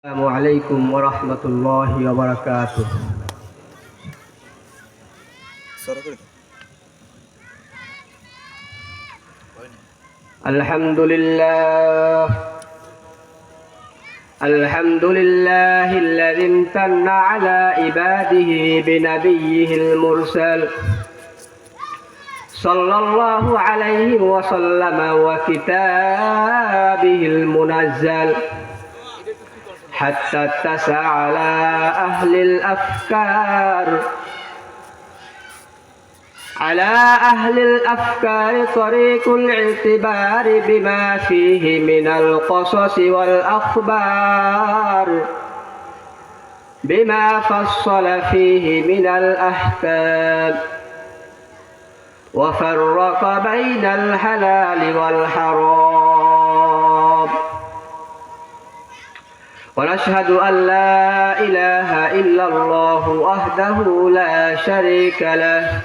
السلام عليكم ورحمة الله وبركاته. الحمد لله. الحمد لله الذي امتن على عباده بنبيه المرسل. صلى الله عليه وسلم وكتابه المنزل. حتى اتسع على أهل الأفكار. على أهل الأفكار طريق الاعتبار بما فيه من القصص والأخبار. بما فصل فيه من الأحكام. وفرق بين الحلال والحرام. ونشهد أن لا إله إلا الله وحده لا شريك له.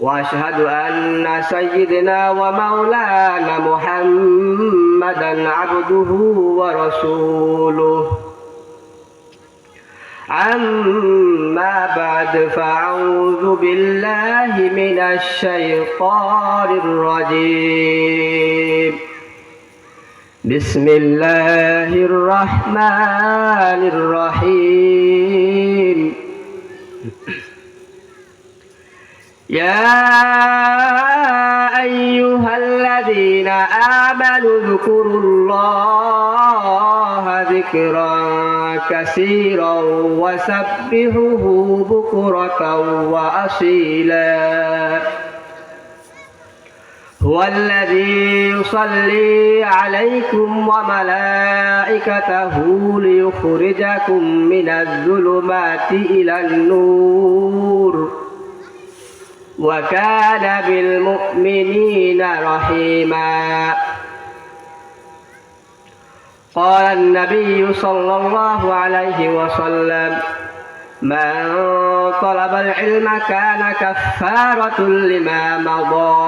وأشهد أن سيدنا ومولانا محمدا عبده ورسوله. أما بعد فأعوذ بالله من الشيطان الرجيم. بسم الله الرحمن الرحيم. يا أيها الذين آمنوا اذكروا الله ذكرا كثيرا وسبحوه بكرة وأصيلا. هو الذي يصلي عليكم وملائكته ليخرجكم من الظلمات إلى النور. وكان بالمؤمنين رحيما. قال النبي صلى الله عليه وسلم من طلب العلم كان كفارة لما مضى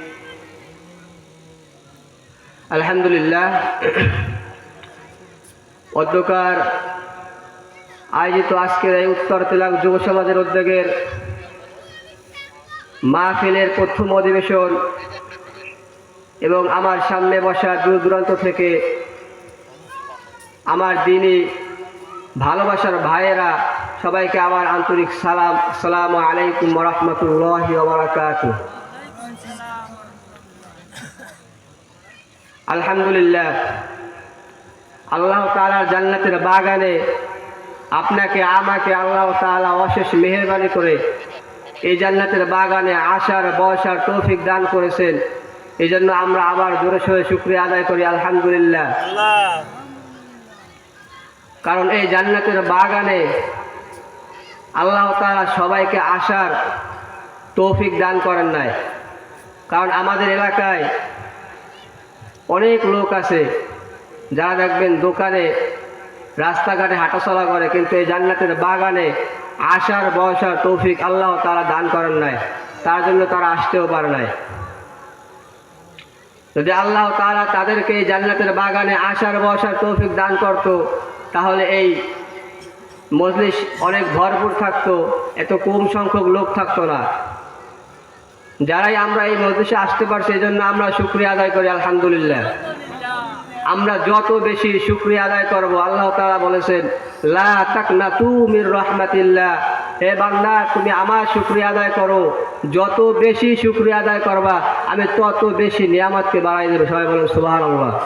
আলহামদুলিল্লাহ। অধ্যকার আয়োজিত আজকের এই উত্তর তেলাক যুব সমাজের উদ্যোগের মাহফিলের প্রথম অধিবেশন এবং আমার সামনে বসা দূর দূরান্ত থেকে আমার দিনই ভালোবাসার ভাইয়েরা সবাইকে আমার আন্তরিক সালাম সালাম আলাইকুম রহমতুল্লাহ বারাকাতুহ। আলহামদুলিল্লাহ। আল্লাহ তালার জান্নাতের বাগানে আপনাকে, আমাকে আল্লাহ তালা অশেষ মেহরবানি করে এই জান্নাতের বাগানে আসার, বসার তৌফিক দান করেছেন। এই জন্য আমরা আবার জোরে সোরে শুক্রিয়া আদায় করি, আলহামদুলিল্লাহ। কারণ এই জান্নাতের বাগানে আল্লাহ তালা সবাইকে আসার তৌফিক দান করেন নাই। কারণ আমাদের এলাকায় অনেক লোক আছে যারা দেখবেন দোকানে, রাস্তাঘাটে হাঁটাচলা করে, কিন্তু এই জান্নাতের বাগানে আসার বসার তৌফিক আল্লাহ তারা দান করেন নাই। তার জন্য তারা আসতেও পারে নাই। যদি আল্লাহ তারা তাদেরকে এই জান্নাতের বাগানে আসার বসার তৌফিক দান করত, তাহলে এই মজলিস অনেক ভরপুর থাকতো, এত কম সংখ্যক লোক থাকতো না। যারাই আমরা এই মজলিসে আসতে পারছি এই জন্য আমরা শুক্রিয়া আদায় করি, আলহামদুলিল্লাহ। আমরা যত বেশি শুক্রিয়া আদায় করব, আল্লাহ তাআলা বলেছেন, লা তাকনাতু মির রাহমাতিল্লাহ। হে বান্দা, তুমি আমার শুক্রিয়া আদায় করো। যত বেশি শুক্রিয়া আদায় করবা, আমি তত বেশি নিয়ামতকে বাড়াই দেবো। সবাই বলেন, সুবহানাল্লাহ।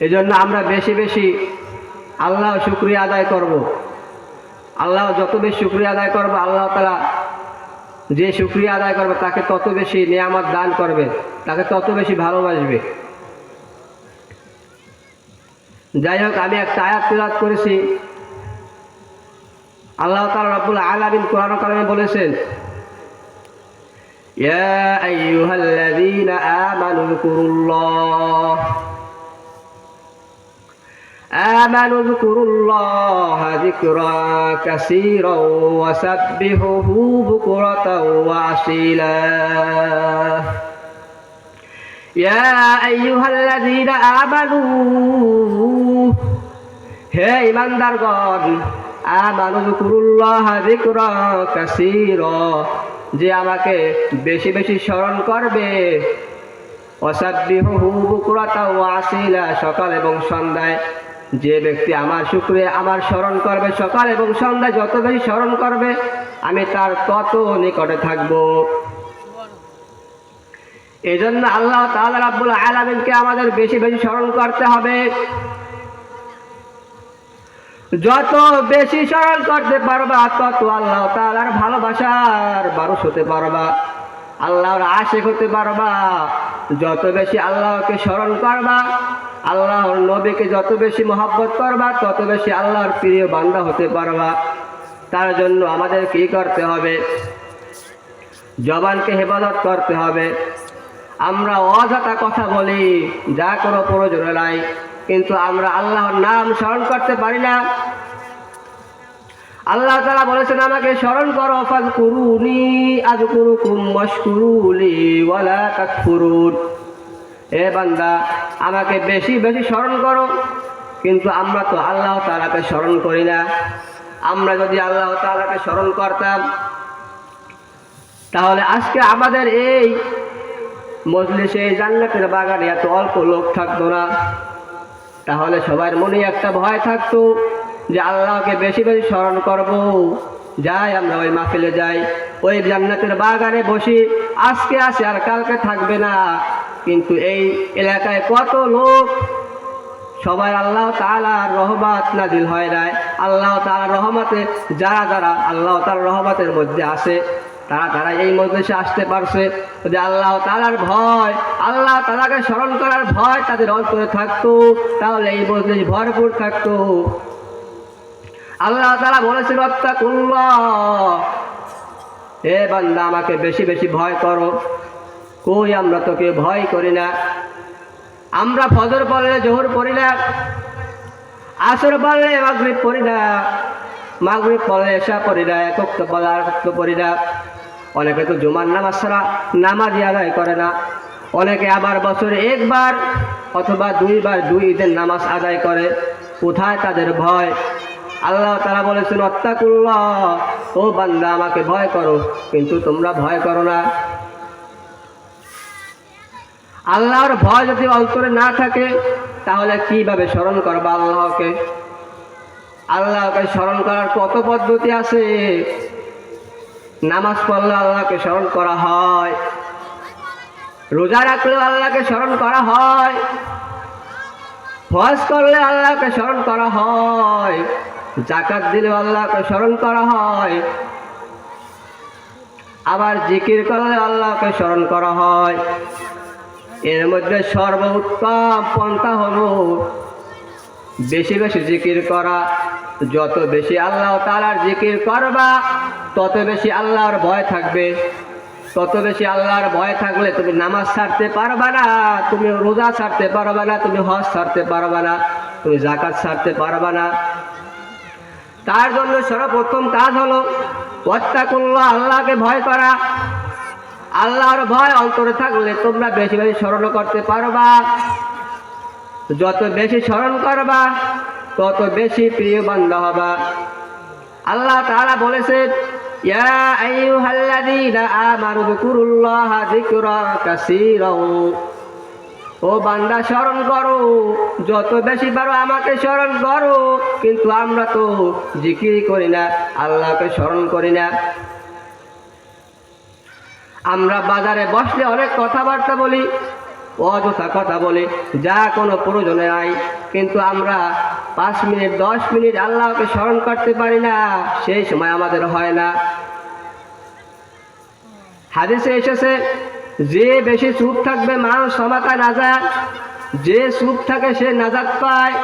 এই জন্য আমরা বেশি বেশি আল্লাহ শুক্রিয়া আদায় করব। আল্লাহ যত বেশি শুক্রিয়া আদায় করব, আল্লাহ তালা যে শুক্রিয়া আদায় করবে তাকে তত বেশি নিয়ামত দান করবে তাকে তত বেশি ভালোবাসবে যাই হোক আমি একটা আয়াত তিলাত করেছি আল্লাহ তালা রব্বুল আলামিন কোরআন কালামে বলেছেন يا أيها الذين آمنوا اذكروا الله آمنوا اذكروا الله ذكرا كثيرا وسبحوه بكرة وأصيلا يا أيها الذين آمنوا হে ইমানদারগণ আমানু যকুরুল্লাহ যিকরা কাসীরা যে আমাকে বেশি বেশি স্মরণ করবে অসাব্বিহু বুকুরাতা ওয়া আসিলা সকাল এবং সন্ধ্যায় যে ব্যক্তি আমার শুক্রিয়া, আমার স্মরণ করবে সকাল এবং সন্ধ্যায় যত বেশি স্মরণ করবে, আমি তার তত নিকটে থাকব। এই জন্য আল্লাহ তাআলা রাব্বুল আলামিনকে আমাদের বেশি বেশি স্মরণ করতে হবে। যত বেশি স্মরণ করতে পারবা, তত আল্লাহ তাআলার ভালোবাসার বারুস হতে পারবা, আল্লাহর আশেক হতে পারবা। যত বেশি আল্লাহকে স্মরণ করবা আল্লাহর নবীকে যত বেশি মহাব্বত করবা, তত বেশি আল্লাহর প্রিয় বান্দা হতে পারবা। তার জন্য আমাদের কি করতে হবে, জবানকে হেফাজত করতে হবে। আমরা অযথা কথা বলি, যা কোনো প্রয়োজন নাই, কিন্তু আমরা আল্লাহর নাম স্মরণ করতে পারি না। আল্লাহ তালা বলেছেন, আমাকে স্মরণ করো ফাজ কুরুনি আজ কুরুকুম মশকুরুলি ওয়ালা তাকফুরুন। এ বান্দা, আমাকে বেশি বেশি স্মরণ করো। কিন্তু আমরা তো আল্লাহ তালাকে স্মরণ করি না। আমরা যদি আল্লাহ তালাকে স্মরণ করতাম, তাহলে আজকে আমাদের এই মজলিসে এই জান্নাতের বাগানে এত অল্প লোক থাকতো না। তাহলে সবার মনে একটা ভয় থাকতো যে আল্লাহকে বেশি বেশি স্মরণ করব। যাই আমরা ওই মাহফিলে যাই, ওই জান্নাতের বাগানে বসি। আজকে আসে আর কালকে থাকবে না। কিন্তু এই এলাকায় কত লোক? সবাই আল্লাহ তালার রহমত নাজিল হয় নাই। আল্লাহ তালার রহমতে যারা যারা আল্লাহ তালার রহমতের মধ্যে আসে তারা তারা এই মজলিসে আসতে পারছে। যদি আল্লাহ তালার ভয়, আল্লাহ তালাকে স্মরণ করার ভয় তাদের অন্তরে থাকতো, তাহলে এই মজলিস ভরপুর থাকতো। আল্লাহ তালা অত্যাকুল্লাহ হে বান্দা, আমাকে বেশি বেশি ভয় করো। কই আমরা তোকে ভয় করি না? আমরা ফজর পড়লে, জোহর পড়ি না, আসর পড়লে, মাগরিব পড়ি না, মাগরিব পড়লে এসা পড়ি না একক তো পড়লে আর তো পড়ি না। অনেকে তো জুমার নামাজ ছাড়া নামাজ আদায় করে না। অনেকে আবার বছরে একবার অথবা দুইবার দুই ঈদের নামাজ আদায় করে। কোথায় তাদের ভয়? আল্লাহ তারা বলেছেন অত্যাকুল্লাহ ও বান্দা, আমাকে ভয় করো, কিন্তু তোমরা ভয় করো না। আল্লাহর ভয় যদি অন্তরে না থাকে, তাহলে কীভাবে স্মরণ করবা আল্লাহকে? আল্লাহকে স্মরণ করার কত পদ্ধতি আছে? নামাজ পড়লে আল্লাহকে স্মরণ করা হয়, রোজা রাখলেও আল্লাহকে স্মরণ করা হয় হজ করলে আল্লাহকে স্মরণ করা হয় জাকাত দিলে আল্লাহকে স্মরণ করা হয়, আবার জিকির করলে আল্লাহকে স্মরণ করা হয়। এর মধ্যে সর্বোত্তম পন্থা হলো বেশি বেশি জিকির করা। যত বেশি আল্লাহ তালার জিকির করবা, তত বেশি আল্লাহর ভয় থাকবে। তত বেশি আল্লাহর ভয় থাকলে তুমি নামাজ ছাড়তে পারবা না, তুমি রোজা ছাড়তে পারবা না, তুমি হজ ছাড়তে পারবা না, তুমি জাকাত ছাড়তে পারবা না। তার জন্য সর্বপ্রথম কাজ হলো, ওয়াত্তাকুল্লাহ, আল্লাহকে ভয় করা। আল্লাহর ভয় অন্তরে থাকলে তোমরা বেশি বেশি স্মরণ করতে পারবা। যত বেশি স্মরণ করবা, তত বেশি প্রিয় বান্ধা হবা। আল্লাহ তাআলা বলেছেন ইয়া আইয়ুহাল্লাযীনা আমানু যিকুরুল্লাহা যিকরান কাসীরাও। ও বান্দা, স্মরণ করো, যত বেশি পারো আমাকে স্মরণ করো, কিন্তু আমরা তো জিকির করি না, আল্লাহকে স্মরণ করি না। আমরা বাজারে বসলে অনেক কথাবার্তা বলি, অযথা কথা বলি, যা কোনো প্রয়োজনে নাই কিন্তু আমরা পাঁচ মিনিট, দশ মিনিট আল্লাহকে স্মরণ করতে পারি না, সেই সময় আমাদের হয় না। হাদিসে এসেছে, যে বেশি চুপ থাকবে মানুষ সমাতায় নাজাত যে চুপ থাকে সে নাজাত পায়।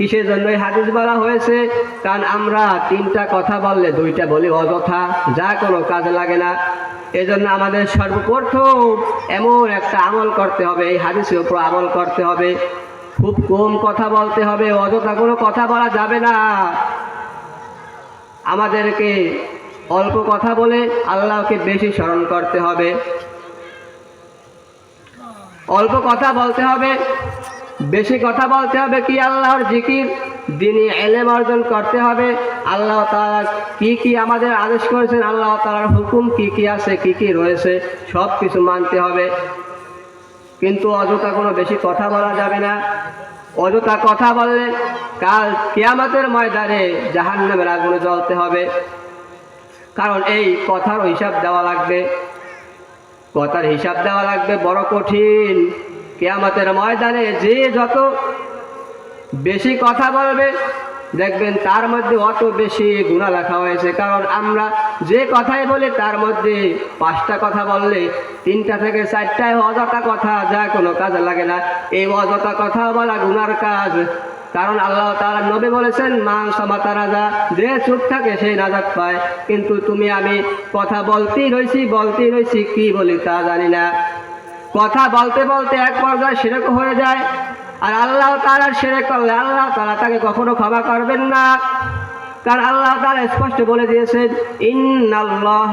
কিসের জন্য হাদিস বলা হয়েছে? কারণ আমরা তিনটা কথা বললে দুইটা বলি অযথা, যা কোনো কাজে লাগে না। এই জন্য আমাদের সর্বপ্রথম এমন একটা আমল করতে হবে, এই হাদিসের উপর আমল করতে হবে। খুব কম কথা বলতে হবে, অযথা কোনো কথা বলা যাবে না। আমাদেরকে অল্প কথা বলে আল্লাহকে বেশি স্মরণ করতে হবে। অল্প কথা বলতে হবে বেশি কথা বলতে হবে কি আল্লাহর জিকির? দিনই এলেম অর্জন করতে হবে। আল্লাহ তাআলা কি কি আমাদের আদেশ করেছেন? আল্লাহ তাআলার হুকুম কি কি আছে, কি কি রয়েছে সব কিছু মানতে হবে। কিন্তু অযথা কোনো বেশি কথা বলা যাবে না। অযথা কথা বললে কাল কিয়ামতের ময়দানে জাহান নামের আগুনে জ্বলতে হবে। কারণ এই কথার হিসাব দেওয়া লাগবে। কথার হিসাব দেওয়া লাগবে বড় কঠিন। কেয়ামতের ময়দানে যে যত বেশি কথা বলবে, দেখবেন তার মধ্যে অত বেশি গুণা লেখা হয়েছে। কারণ আমরা যে কথাই বলি, তার মধ্যে পাঁচটা কথা বললে তিনটা থেকে চারটায় অযথা কথা, যা কোনো কাজে লাগে না। এই অযথা কথা বলা গুনার কাজ। কারণ আল্লাহ তাআলা নবী বলেছেন মান সমাতা রাজা, যে চুপ থাকে সেই নাজাত পায়। কিন্তু তুমি আমি কথা বলতেই রয়েছি বলতেই রয়েছি কি বলি তা জানি না। কথা বলতে বলতে এক পর্যায়ে সেরেক হয়ে যায়। আর আল্লাহ তাআলা সেরেক করলে আল্লাহ তারা তাকে কখনো ক্ষমা করবেন না। কারণ আল্লাহ তাআলা স্পষ্ট বলে দিয়েছেন, ইন্নাল্লাহ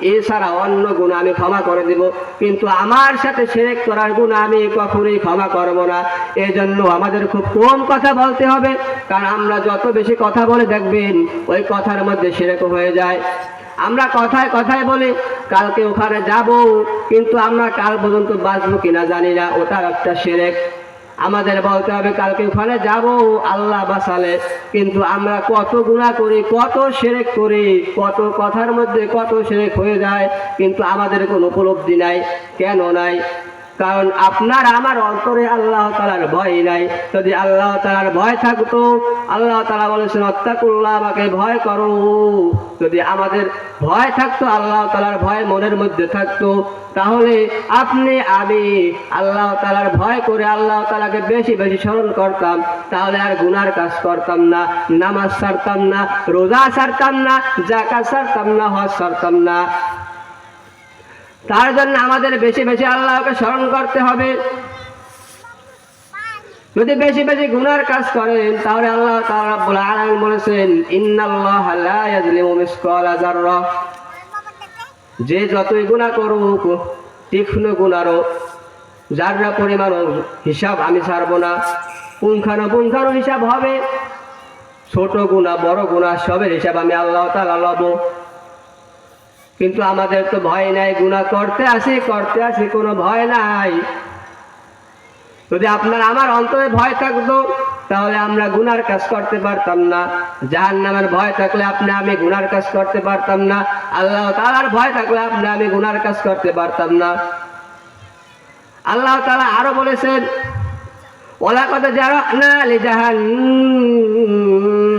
এছাড়া অন্য গুণ আমি ক্ষমা করে দিব। কিন্তু আমার সাথে সেরেক করার গুণ আমি কখনোই ক্ষমা করব না। এই জন্য আমাদের খুব কম কথা বলতে হবে। কারণ আমরা যত বেশি কথা বলে দেখবেন, ওই কথার মধ্যে সেরেক হয়ে যায়। আমরা কথায় কথায় বলি, কালকে ওখানে যাব, কিন্তু আমরা কাল পর্যন্ত বাঁচবো কিনা জানি না ওটা একটা সেরেক আমাদের বলতে হবে, কালকে ওখানে যাব, আল্লাহ বাসালে কিন্তু আমরা কত গুণা করি, কত সেরেক করি, কত কথার মধ্যে কত সেরেক হয়ে যায়, কিন্তু আমাদের কোনো উপলব্ধি নাই, কেন নাই? কারণ আপনার আমার অন্তরে আল্লাহ তালার ভয় নাই। যদি আল্লাহ তালার ভয় থাকতো, আল্লাহ তালা বলেছেন অত্যাকুল্লাহ আমাকে ভয় করো। যদি আমাদের ভয় থাকতো, আল্লাহ তালার ভয় মনের মধ্যে থাকতো, তাহলে আপনি, আমি আল্লাহ তালার ভয় করে আল্লাহ তালাকে বেশি বেশি স্মরণ করতাম। তাহলে আর গুনার কাজ করতাম না, নামাজ ছাড়তাম না, রোজা ছাড়তাম না জাকাত ছাড়তাম না, হজ ছাড়তাম না। তার জন্য আমাদের বেশি বেশি আল্লাহকে স্মরণ করতে হবে। যদি বেশি বেশি গুনার কাজ করেন, তাহলে আল্লাহ বলেছেন যে যতই গুনাহ করুক, তীক্ষ্ণ গুনারও যাররা পরিমাণ হিসাব আমি ছাড়বো না। পুঙ্খানো পুঙ্খানো হিসাব হবে। ছোট গুণা বড় গুণা সবের হিসাব আমি আল্লাহ তাআলা লব। কিন্তু আমাদের তো ভয় নাই গুণা করতে আসি করতে আসি, কোনো ভয় নাই। যদি আপনার আমার অন্তরে ভয় থাকতো, তাহলে আমরা গুনার কাজ করতে পারতাম না। জাহান নামের ভয় থাকলে আপনি, আমি গুনার কাজ করতে পারতাম না। আল্লাহ তালার ভয় থাকলে আপনি, আমি গুনার কাজ করতে পারতাম না। আল্লাহ তালা আরও বলেছেন ওলাকদ জারানা লিজাহান্নামা কাসীরাম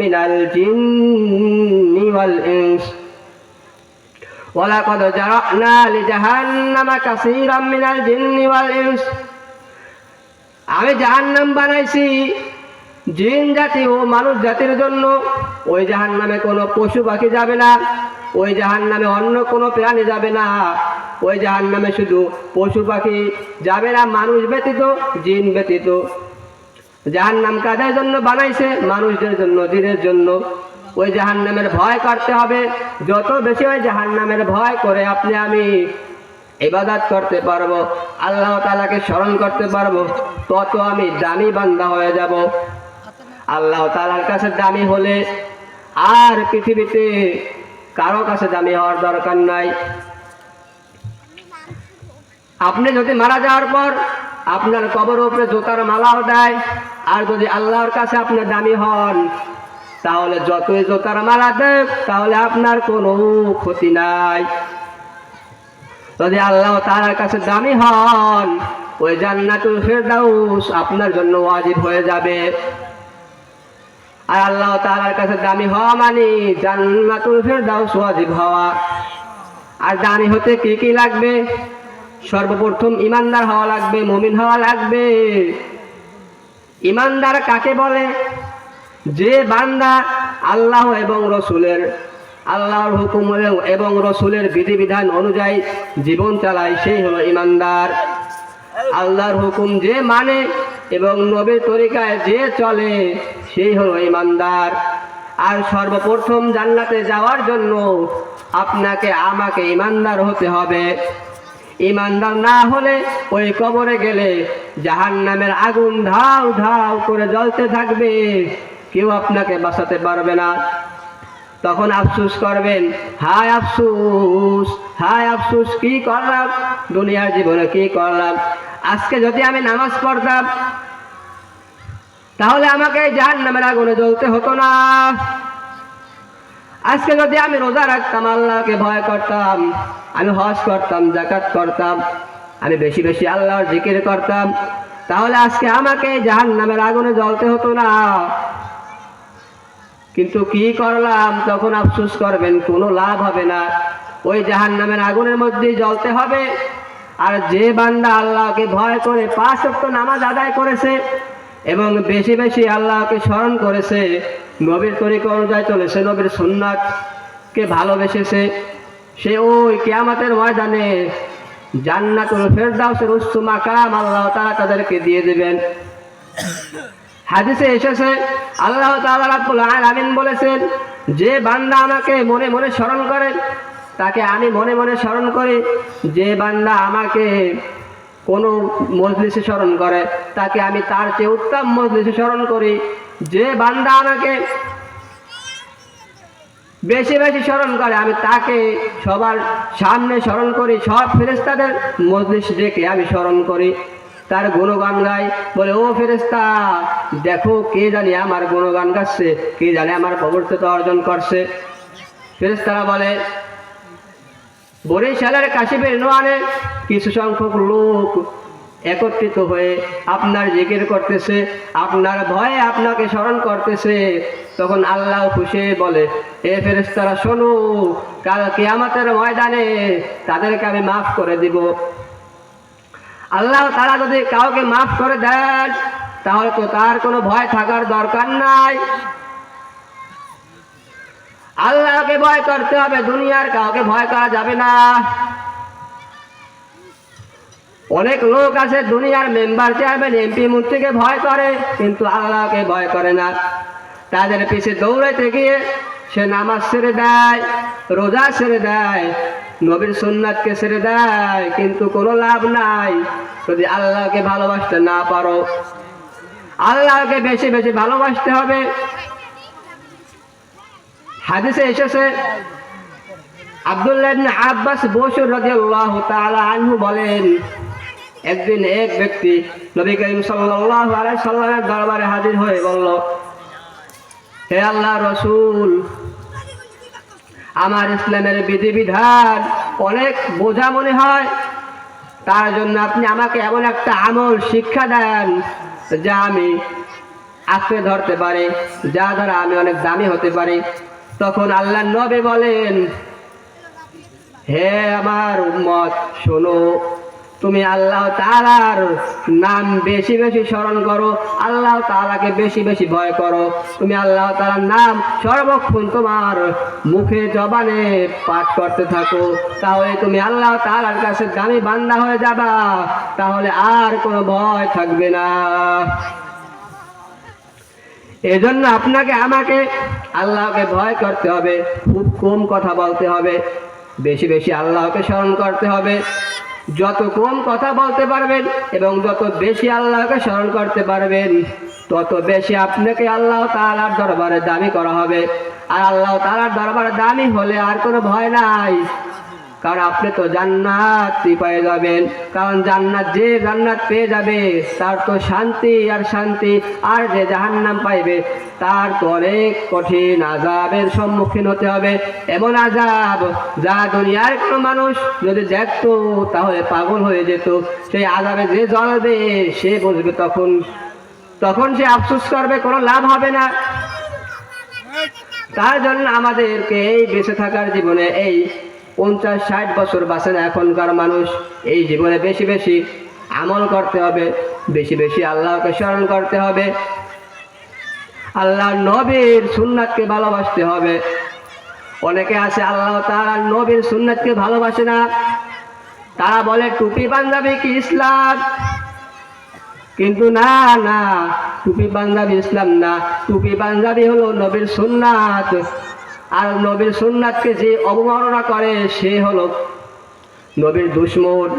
মিনাল জিন্নি ওয়াল ইনস ওয়ালাকদ জারানা লিজাহান্নামা কাসীরাম মিনাল জিন্নি ওয়াল ইনস আমি জাহান্নাম বানাইছি জিন জাতি ও মানুষ জাতির জন্য। ওই জাহান নামে কোনো পশু পাখি যাবে না, ওই জাহান নামে অন্য কোনো প্রাণী যাবে না। ওই জাহান নামে শুধু পশু পাখি যাবে না, মানুষ ব্যতীত, জিন ব্যতীত। জাহান নাম কাদের জন্য বানাইছে? মানুষদের জন্য, দিনের জন্য। ওই জাহান নামের ভয় করতে হবে। যত বেশি ওই জাহান নামের ভয় করে আপনি আমি ইবাদত করতে পারব, আল্লাহ তালাকে স্মরণ করতে পারব, তত আমি দামি বান্দা হয়ে যাব। আল্লাহ তালার কাছে দামি হলে আর পৃথিবীতে কারও কাছে দামি হওয়ার দরকার নাই। আপনি যদি মারা যাওয়ার পর আপনার কবর উপরে জোতার মালাও দেয়। আর যদি আল্লাহর কাছে আপনি দামি হন, তাহলে যতই জোতার মালা দেখ, তাহলে আপনার কোনো ক্ষতি নাই। যদি আল্লাহ তার কাছে দামি হন, ওই জান্নাতুল ফেরদাউস আপনার জন্য ওয়াজিব হয়ে যাবে। আর আল্লাহ তাআলার কাছে দামি হওয়া মানে জান্নাতুল ফেরদাউস ওয়াজিব হওয়া। আর দামি হতে কি কি লাগবে? সর্বপ্রথম ইমানদার হওয়া লাগবে, মমিন হওয়া লাগবে। ইমানদার কাকে বলে? যে বান্দা আল্লাহ এবং রসুলের, আল্লাহর হুকুম এবং- রসুলের বিধিবিধান অনুযায়ী জীবন চালায়, সেই হলো ইমানদার। আল্লাহর হুকুম যে মানে এবং নবীর তরিকায় যে চলে, সেই হলো ইমানদার। আর সর্বপ্রথম জান্নাতে যাওয়ার জন্য আপনাকে, আমাকে ইমানদার হতে হবে। ইমানদার না হলে ওই কবরে গেলে জাহান নামের আগুন ধাও ধাও করে জ্বলতে থাকবে। কেউ আপনাকে বাঁচাতে পারবে না। তখন আফসুস করবেন, হায় আফসুস হায় আফসুস, কি করলাম? দুনিয়ার জীবনে কি করলাম? আজকে যদি আমি নামাজ পড়তাম, তাহলে আমাকে জাহান নামের আগুনে জ্বলতে হতো না। আজকে যদি আমি রোজা রাখতাম, আল্লাহকে ভয় করতাম, আমি হজ করতাম জাকাত করতাম, আমি বেশি বেশি আল্লাহর জিকির করতাম, তাহলে আজকে আমাকে জাহান নামের আগুনে জ্বলতে হতো না। কিন্তু কি করলাম? তখন আফসুস করবেন, কোনো লাভ হবে না। ওই জাহান নামের আগুনের মধ্যেই জ্বলতে হবে। আর যে বান্দা আল্লাহকে ভয় করে পাঁচ নামাজ আদায় করেছে এবং বেশি বেশি আল্লাহকে স্মরণ করেছে, নবীর তরিকা অনুযায়ী চলেছে, নবীর সুন্নাতকে ভালোবেসেছে। সে ওই কেয়ামাতের ময়দানে জান্নাতুল ফেরদাউসের উচ্চ মাকাম আল্লাহ তারা তাদেরকে দিয়ে দেবেন। হাদিসে এসেছে, আল্লাহ আলামিন বলেছেন, যে বান্দা আমাকে মনে মনে স্মরণ করে, তাকে আমি মনে মনে স্মরণ করি, যে বান্দা আমাকে কোনো মজলিসে স্মরণ করে, তাকে আমি তার চেয়ে উত্তম মজলিসে স্মরণ করি। যে বান্দা আমাকে বেশি বেশি স্মরণ করে, আমি তাকে সবার সামনে স্মরণ করি, সব ফেরেস্তাদের মজলিস ডেকে আমি স্মরণ করি। তার গুণগান গাই, বলে, ও ফেরেস্তা দেখো কে জানি আমার গুণগান গাচ্ছে, কে জানে আমার প্রবর্তিত অর্জন করছে। ফেরেস্তারা বলে বরিশালের কাশিবের নোয়ানে কিছু সংখ্যক লোক একত্রিত হয়ে আপনার জিকির করতেছে, আপনার ভয়ে আপনাকে স্মরণ করতেছে। তখন আল্লাহ খুশি বলে, এ ফেরেস্তারা শোনো, কাল কিয়ামতের ময়দানে তাদেরকে আমি মাফ করে দিব। আল্লাহ তারা যদি কাউকে মাফ করে দেন, তাহলে তো তার কোনো ভয় থাকার দরকার নাই। আল্লাহকে ভয় করতে হবে, দুনিয়ার কাউকে ভয় করা যাবে না। অনেক লোক আছে, দুনিয়ার মেম্বার, চেয়ারম্যান, এমপি, মন্ত্রীকে ভয় করে, কিন্তু আল্লাহকে ভয় করে না। তাদের পিছে দৌড়াইতে গিয়ে সে নামাজ ছেড়ে দেয়, রোজা ছেড়ে দেয়, নবীর সুন্নাতকে ছেড়ে দেয়, কিন্তু কোনো লাভ নাই। যদি আল্লাহকে ভালোবাসতে না পারো, আল্লাহকে বেশি বেশি ভালোবাসতে হবে। হাদিসে এসেছে, আব্দুল্লাহ আব্বাস বসুর রাদিয়াল্লাহু তাআলা আনহু বলেন, একদিন এক ব্যক্তি নবী করিম সাল্লাল্লাহু আলাইহি সাল্লামের দরবারে হাজির হয়ে বলল, হে আল্লাহ রসুল, আমার ইসলামের বিধিবিধান অনেক বোঝা মনে হয়, তার জন্য আপনি আমাকে এমন একটা আমল শিক্ষা দেন যা আমি আঁকড়ে ধরতে পারি, যা দ্বারা আমি অনেক দামি হতে পারি। তখন আল্লাহ নবে বলেন, হে আমার উম্মত, শোনো, তুমি আল্লাহ তালার নাম বেশি বেশি স্মরণ করো, আল্লাহ তালাকে বেশি বেশি ভয় করো। তুমি আল্লাহ তালার নাম সর্বক্ষণ তোমার মুখে জবানে পাঠ করতে থাকো। তাহলে তুমি আল্লাহ তালার কাছে দামি বান্দা হয়ে যাবা, তাহলে আর কোনো ভয় থাকবে না। এজন্য আপনাকে, আমাকে আল্লাহকে ভয় করতে হবে, খুব কম কথা বলতে হবে, বেশি বেশি আল্লাহকে স্মরণ করতে হবে। যত কম কথা বলতে পারবেন এবং যত বেশি আল্লাহকে স্মরণ করতে পারবেন, তত বেশি আপনাকে আল্লাহ তালার দরবারে দামি করা হবে। আর আল্লাহ তালার দরবারে দামি হলে আর কোনো ভয় নাই। কারণ আপনি তো জান্নাতই পেয়ে যাবেন। কারণ জান্নাত যে জান্নাত পেয়ে যাবে, তার তো শান্তি আর শান্তি। আর যে জাহান্নাম পাইবে, তার তো অনেক কঠিন আজাবের সম্মুখীন হতে হবে। এমন আজাব যা দুনিয়ার কোনো মানুষ যদি দেখতো, তাহলে পাগল হয়ে যেত। সেই আজাবে যে জ্বলবে, সে বুঝবে তখন। তখন সে আফসোস করবে, কোনো লাভ হবে না। তার জন্য আমাদেরকে এই বেঁচে থাকার জীবনে এই পঞ্চাশ, ষাট বছর বাঁচে না এখনকার মানুষ। এই জীবনে বেশি বেশি আমল করতে হবে, বেশি বেশি আল্লাহকে স্মরণ করতে হবে। আল্লাহ নবীর সুন্নাতকে ভালোবাসতে হবে। অনেকে আছে, আল্লাহ তার নবীর সুন্নাতকে ভালোবাসে না। তারা বলে, টুপি পাঞ্জাবি কি ইসলাম? কিন্তু না না, টুপি পাঞ্জাবি ইসলাম না। টুপি পাঞ্জাবি হলো নবীর সুন্নাত। আর নবীর সুন্নাতকে যে অবমাননা করে, সে হল নবীর দুশ্মন।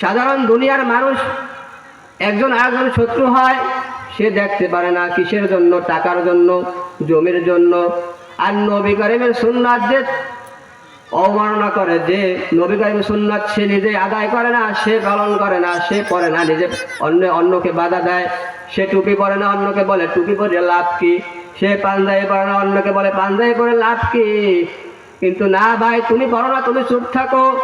সাধারণ দুনিয়ার মানুষ একজন আরেকজন শত্রু হয়, সে দেখতে পারে না কিসের জন্য, টাকার জন্য, জমির জন্য। আর নবী করিমের সুন্নাত যে অবমাননা করে, যে নবী করিম সুন্নাত সে নিজে আদায় করে না, সে পালন করে না, সে পরে না, নিজে অন্য, অন্যকে বাধা দেয়। সে টুপি পরে না, অন্যকে বলে, টুপি পরে লাভ কি? সে পাঞ্জাবি পরে না অন্যকে বলে, পাঞ্জাবি পরে লাভ কি? কিন্তু না ভাই, তুমি পড়ো না, তুমি চুপ থাকো।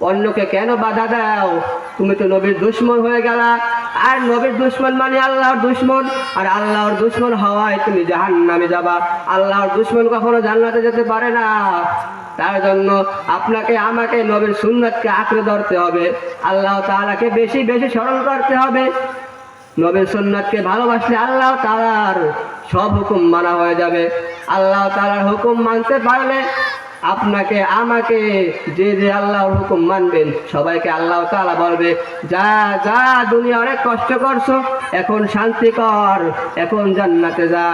অন্যকে কেন বাধা দাও? তুমি তো নবীর দুশ্মন হয়ে গেলা। আর নবীর দুশ্মন মানে আল্লাহর দুশ্মন। আর আল্লাহর দুশ্মন হওয়ায় তুমি জাহান নামে যাবা। আল্লাহর দুশ্মন কখনো জান্নাতে যেতে পারে না। তার জন্য আপনাকে, আমাকে নবীর সুন্নাতকে আঁকড়ে ধরতে হবে। আল্লাহ তাআলাকে বেশি বেশি স্মরণ করতে হবে। নবীর সুন্নাতকে ভালোবাসলে আল্লাহ তাআলার সব হুকুম মানা হয়ে যাবে। আল্লাহ তালার হুকুম মানতে পারলে আপনাকে, আমাকে যে যে আল্লাহর হুকুম মানবেন, সবাইকে আল্লাহ তাআলা বলবে, যা যা দুনিয়া অনেক কষ্ট করছ, এখন শান্তি কর, এখন জান্নাতে যা।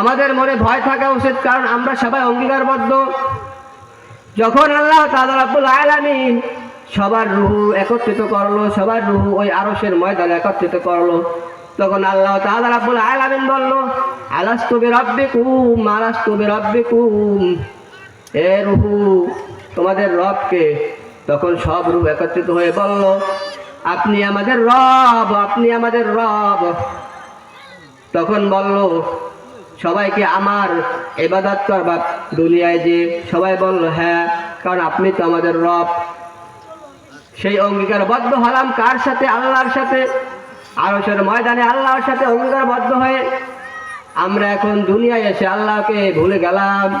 আমাদের মনে ভয় থাকা উচিত, কারণ আমরা সবাই অঙ্গীকারবদ্ধ। যখন আল্লাহ রাব্বুল আলামিন সবার রুহু একত্রিত করল, সবার রুহু ওই আরসের ময়দানে একত্রিত করল। তখন আল্লাহ তাআলা রাব্বুল আলামিন বলল, আলাস্তু বিরাব্বিকুম, আলাস্তু কুম এ রুহু, তোমাদের রবকে? তখন সব রূপ একত্রিত হয়ে বলল, আপনি আমাদের রব, আপনি আমাদের রব। তখন বলল, সবাইকে আমার এবাদত করবা দুনিয়ায় যে? সবাই বলল হ্যাঁ কারণ আপনি তো আমাদের রব। সেই অঙ্গীকারবদ্ধ হলাম কার সাথে? আল্লাহর সাথে। আরসের ময়দানে আল্লাহর সাথে অঙ্গীকারবদ্ধ হয়ে আমরা এখন দুনিয়ায় এসে আল্লাহকে ভুলে গেলাম।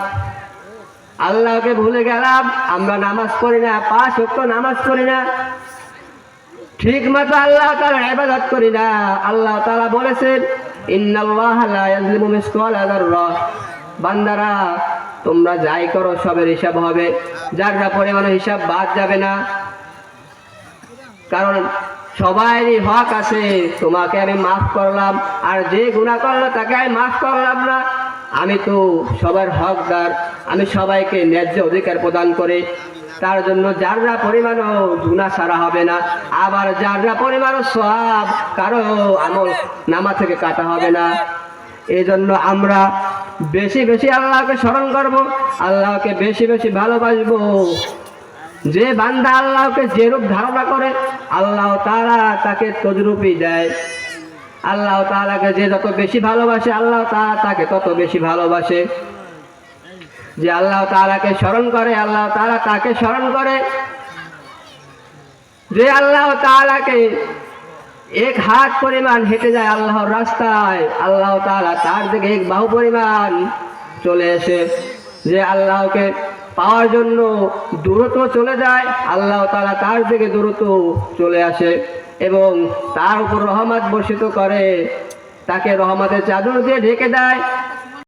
আল্লাহকে ভুলে গেলাম। আমরা নামাজ পড়ি না, পাঁচ অক্ট নামাজ পড়ি না। ঠিক মতো আল্লাহ তাআলা ইবাদত করি না। আল্লাহ তাআলা বলেছেন বান্দারা, তোমরা যাই করো, সবের হিসাব হবে। যাররা পরিমাণে হিসাব বাদ যাবে না। কারণ সবারই হক আছে, তোমাকে আমি মাফ করলাম, আর যে গুণা করল তাকে আমি মাফ করলাম না। আমি তো সবার হকদার, আমি সবাইকে ন্যায্য অধিকার প্রদান করে। তার জন্য যাররা পরিমাণও গুণা ছাড়া হবে না, আবার যাররা পরিমাণও সব কারও আমল নামা থেকে কাটা হবে না। এই জন্য আমরা বেশি বেশি আল্লাহকে স্মরণ করব, আল্লাহকে বেশি বেশি ভালোবাসবো। যে বান্দা আল্লাহকে যেরূপ ধারণা করে, আল্লাহ তারা তাকে তদ্রূপই দেয়। আল্লাহ তাআলাকে যে যত বেশি ভালোবাসে, আল্লাহ তাআলা তাকে তত বেশি ভালোবাসে। যে আল্লাহ তাআলাকে স্মরণ করে, আল্লাহ তাআলা তাকে স্মরণ করে। যে আল্লাহ তাআলাকে এক হাত পরিমাণ হেঁটে যায় আল্লাহর রাস্তায়, আল্লাহ তাআলা তার দিকে এক বাহু পরিমাণ চলে এসে যে আল্লাহকে পাওয়ার জন্য দূরত্ব চলে যায়, আল্লাহ তালা তার থেকে দূরত্ব চলে আসে এবং তার উপর রহমত বর্ষিত করে। তাকে রহমতের চাদর দিয়ে ঢেকে দেয়।